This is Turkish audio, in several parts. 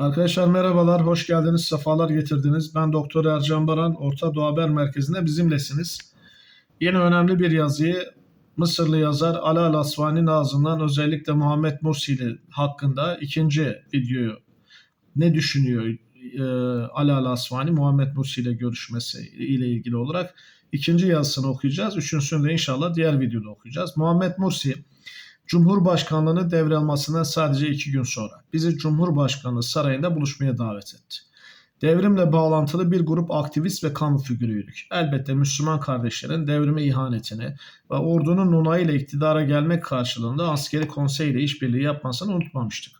Arkadaşlar merhabalar, hoş geldiniz, sefalar getirdiniz. Ben Doktor Ercan Baran, Orta Doğu Haber Merkezi'nde bizimlesiniz. Yine önemli bir yazıyı Mısırlı yazar Ala Al Asvani'nin ağzından özellikle Muhammed Mursi hakkında ikinci videoyu ne düşünüyor e, Ala Al Asvani Muhammed Mursi ile görüşmesi ile ilgili olarak ikinci yazısını okuyacağız. Üçüncüsünü de inşallah diğer videoda okuyacağız. Muhammed Mursi Cumhurbaşkanlığını devralmasından sadece iki gün sonra bizi Cumhurbaşkanlığı sarayında buluşmaya davet etti. Devrimle bağlantılı bir grup aktivist ve kamu figürüydük. Elbette Müslüman kardeşlerin devrime ihanetini ve ordunun onayıyla iktidara gelmek karşılığında askeri konseyle işbirliği yapmasını unutmamıştık.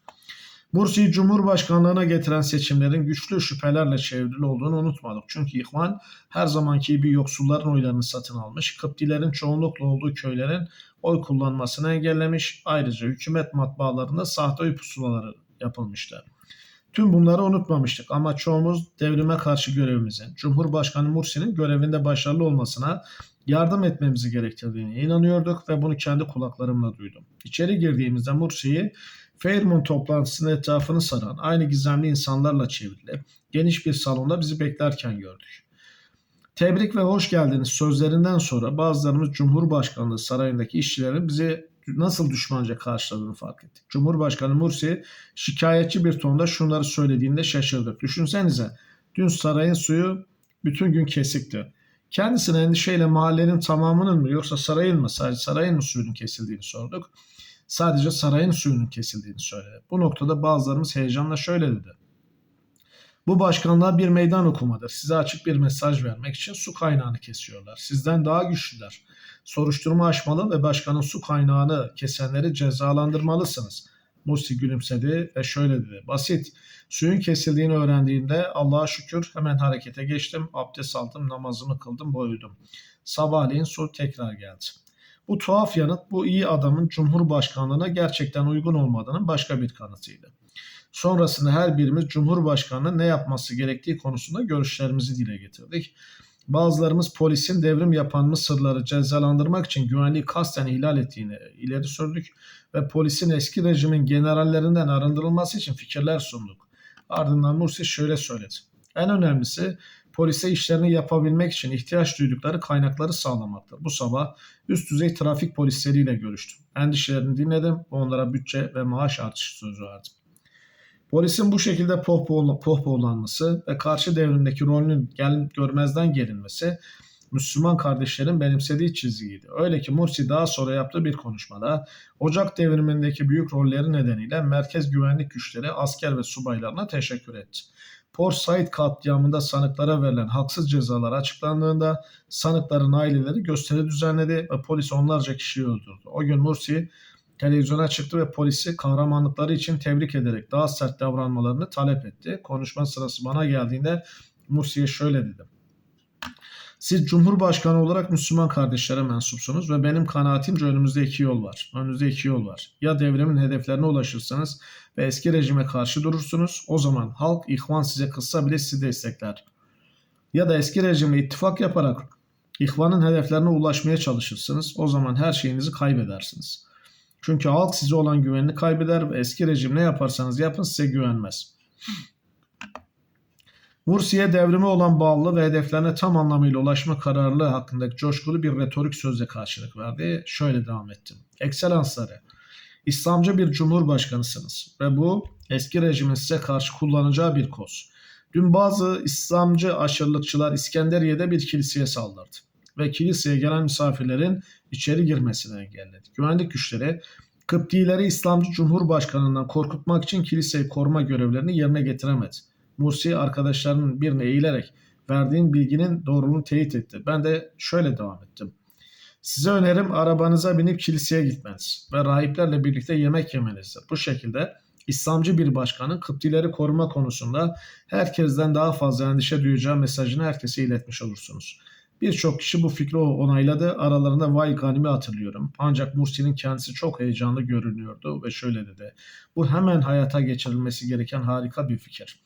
Mursi'yi Cumhurbaşkanlığına getiren seçimlerin güçlü şüphelerle çevrili olduğunu unutmadık. Çünkü İhvan her zamanki gibi yoksulların oylarını satın almış, Kıptilerin çoğunlukla olduğu köylerin oy kullanmasını engellemiş. Ayrıca hükümet matbaalarında sahte oy pusulaları yapılmıştı. Tüm bunları unutmamıştık ama çoğumuz devrime karşı görevimizin, Cumhurbaşkanı Mursi'nin görevinde başarılı olmasına yardım etmemizi gerektirdiğine inanıyorduk ve bunu kendi kulaklarımla duydum. İçeri girdiğimizde Mursi'yi Fairmont toplantısının etrafını saran aynı gizemli insanlarla çevrili geniş bir salonda bizi beklerken gördük. Tebrik ve hoş geldiniz sözlerinden sonra bazılarımız Cumhurbaşkanlığı sarayındaki işçilerin bizi nasıl düşmanca karşıladığını fark ettik. Cumhurbaşkanı Mursi şikayetçi bir tonda şunları söylediğinde şaşırdık. Düşünsenize dün sarayın suyu bütün gün kesikti. Kendisine endişeyle mahallenin tamamının mı yoksa sarayın mı sadece sarayın mı suyunun kesildiğini sorduk. Sadece sarayın suyunun kesildiğini söyledi. Bu noktada bazılarımız heyecanla şöyle dedi. Bu başkanlığa bir meydan okumadır. Size açık bir mesaj vermek için su kaynağını kesiyorlar. Sizden daha güçlüler. Soruşturma açmalı ve başkanın su kaynağını kesenleri cezalandırmalısınız. Musi gülümsedi ve şöyle dedi. Basit. Suyun kesildiğini öğrendiğimde Allah'a şükür hemen harekete geçtim. Abdest aldım, namazımı kıldım, boyudum. Sabahleyin su tekrar geldi. Bu tuhaf yanıt bu iyi adamın Cumhurbaşkanlığına gerçekten uygun olmadığının başka bir kanıtıydı. Sonrasında her birimiz Cumhurbaşkanı'nın ne yapması gerektiği konusunda görüşlerimizi dile getirdik. Bazılarımız polisin devrim yapan Mısırları cezalandırmak için güvenliği kasten ihlal ettiğini ileri sürdük ve polisin eski rejimin generallerinden arındırılması için fikirler sunduk. Ardından Mursi şöyle söyledi. En önemlisi polise işlerini yapabilmek için ihtiyaç duydukları kaynakları sağlamaktır. Bu sabah üst düzey trafik polisleriyle görüştüm. Endişelerini dinledim ve onlara bütçe ve maaş artışı sözü verdim. Polisin bu şekilde pohpohlanması ve karşı devrimdeki rolünün gel, görmezden gelinmesi Müslüman kardeşlerin benimsediği çizgiydi. Öyle ki Mursi daha sonra yaptığı bir konuşmada Ocak devrimindeki büyük rolleri nedeniyle merkez güvenlik güçleri asker ve subaylarına teşekkür etti. Port Said katliamında sanıklara verilen haksız cezalar açıklandığında sanıkların aileleri gösteri düzenledi ve polis onlarca kişiyi öldürdü. O gün Mursi televizyona çıktı ve polisi kahramanlıkları için tebrik ederek daha sert davranmalarını talep etti. Konuşma sırası bana geldiğinde Mursi'ye şöyle dedim. Siz Cumhurbaşkanı olarak Müslüman kardeşlere mensupsunuz ve benim kanaatimce önümüzde iki yol var. Önünüzde iki yol var. Ya devrimin hedeflerine ulaşırsanız ve eski rejime karşı durursunuz. O zaman halk ihvan size kızsa bile sizi destekler. Ya da eski rejimle ittifak yaparak ihvanın hedeflerine ulaşmaya çalışırsınız. O zaman her şeyinizi kaybedersiniz. Çünkü halk size olan güvenini kaybeder ve eski rejim ne yaparsanız yapın size güvenmez. Mursi'ye devrime olan bağlılığı ve hedeflerine tam anlamıyla ulaşma kararlılığı hakkındaki coşkulu bir retorik sözle karşılık verdi. Şöyle devam ettim. Ekselansları, İslamcı bir cumhurbaşkanısınız ve bu eski rejimin size karşı kullanacağı bir koz. Dün bazı İslamcı aşırılıkçılar İskenderiye'de bir kiliseye saldırdı ve kiliseye gelen misafirlerin içeri girmesini engelledi. Güvenlik güçleri Kıptileri İslamcı Cumhurbaşkanı'ndan korkutmak için kiliseyi koruma görevlerini yerine getiremedi. Mursi arkadaşlarının birine eğilerek verdiğin bilginin doğruluğunu teyit etti. Ben de şöyle devam ettim. Size önerim arabanıza binip kiliseye gitmeniz ve rahiplerle birlikte yemek yemenizdir. Bu şekilde İslamcı bir başkanın Kıptileri koruma konusunda herkesten daha fazla endişe duyacağı mesajını herkese iletmiş olursunuz. Birçok kişi bu fikri onayladı. Aralarında Vay Ganim'i hatırlıyorum. Ancak Mursi'nin kendisi çok heyecanlı görünüyordu ve şöyle dedi. Bu hemen hayata geçirilmesi gereken harika bir fikir.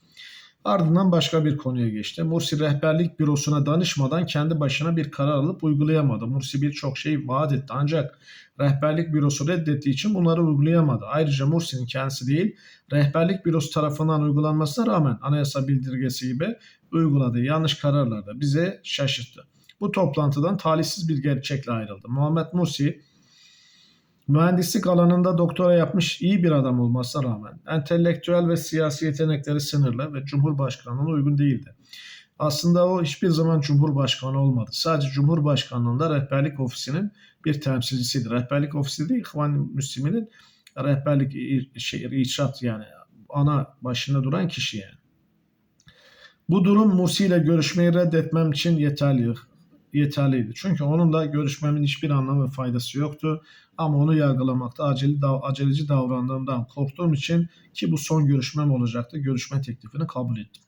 Ardından başka bir konuya geçti. Mursi rehberlik bürosuna danışmadan kendi başına bir karar alıp uygulayamadı. Mursi birçok şey vaat etti ancak rehberlik bürosu reddettiği için bunları uygulayamadı. Ayrıca Mursi'nin kendisi değil, rehberlik bürosu tarafından uygulanmasına rağmen anayasa bildirgesi gibi uyguladığı yanlış kararlar da bize şaşırttı. Bu toplantıdan talihsiz bir gerçekle ayrıldı. Muhammed Mursi mühendislik alanında doktora yapmış iyi bir adam olmasına rağmen entelektüel ve siyasi yetenekleri sınırlı ve Cumhurbaşkanlığına uygun değildi. Aslında o hiçbir zaman Cumhurbaşkanı olmadı. Sadece Cumhurbaşkanlığında rehberlik ofisinin bir temsilcisiydi. Rehberlik ofisi değil, İhvan Müslümin'in rehberlik i- şey, icraat yani ana başında duran kişi yani. Bu durum Mursi ile görüşmeyi reddetmem için yeterli yeterliydi. Çünkü onunla görüşmemin hiçbir anlamı ve faydası yoktu. Ama onu yargılamakta acele, dav- aceleci davrandığımdan korktuğum için ki bu son görüşmem olacaktı. Görüşme teklifini kabul ettim.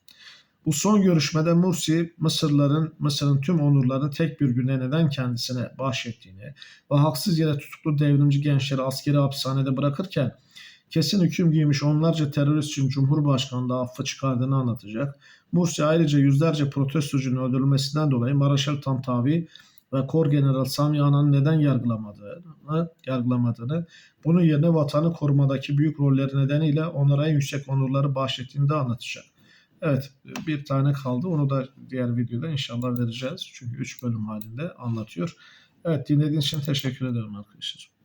Bu son görüşmede Mursi Mısırların Mısır'ın tüm onurlarını tek bir günde neden kendisine bahşettiğini ve haksız yere tutuklu devrimci gençleri askeri hapishanede bırakırken kesin hüküm giymiş onlarca terörist için Cumhurbaşkanlığı affı çıkardığını anlatacak. Mursi ayrıca yüzlerce protestocunun öldürülmesinden dolayı Maraşal Tantavi ve Kor General Sami Ana'nın neden yargılamadığını, yargılamadığını, bunun yerine vatanı korumadaki büyük rolleri nedeniyle onlara en yüksek onurları bahşettiğini de anlatacak. Evet bir tane kaldı onu da diğer videoda inşallah vereceğiz. Çünkü 3 bölüm halinde anlatıyor. Evet dinlediğiniz için teşekkür ederim arkadaşlar.